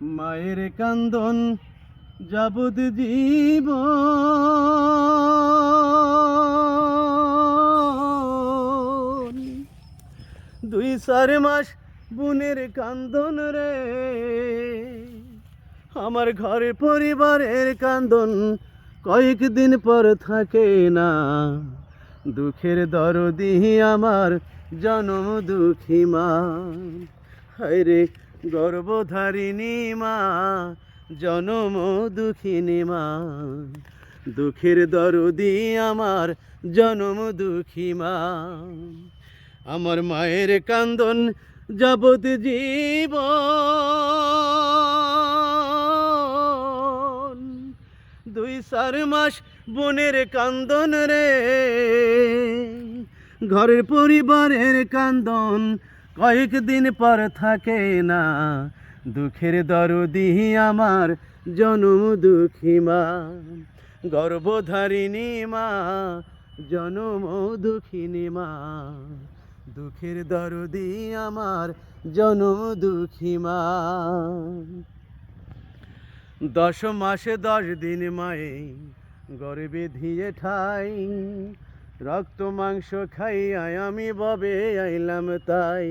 মায়ের কান্দন যাবত জীব। দুই চার মাস বুনের কান্দন রে, আমার ঘরে পরিবারের কান্দন কয়েকদিন পর থাকে না। দুঃখের দরদি আমার জনম দুঃখী মা। হায়রে গর্ভধারিণী মা, জনম দুঃখিনী মা। দুঃখের দরদি আমার জনম দুঃখী মা। আমার মায়ের কান্দন যাবত জীব। দুই চার মাস বোনের কান্দন রে, ঘরের পরিবারের কান্দন কয়েকদিন পর থাকে না। দুঃখের দরদি আমার জনম দুঃখী মা। গর্ভধারিণী মা, জনম দুঃখিনী মা। দুঃখের দরদি আমার জনম দুঃখী মা। দশ মাসে দশ দিন মায়ে গর্বে ধিয়ে ঠাই। রক্ত মাংস খাইয়া আমি ববে আইলাম তাই।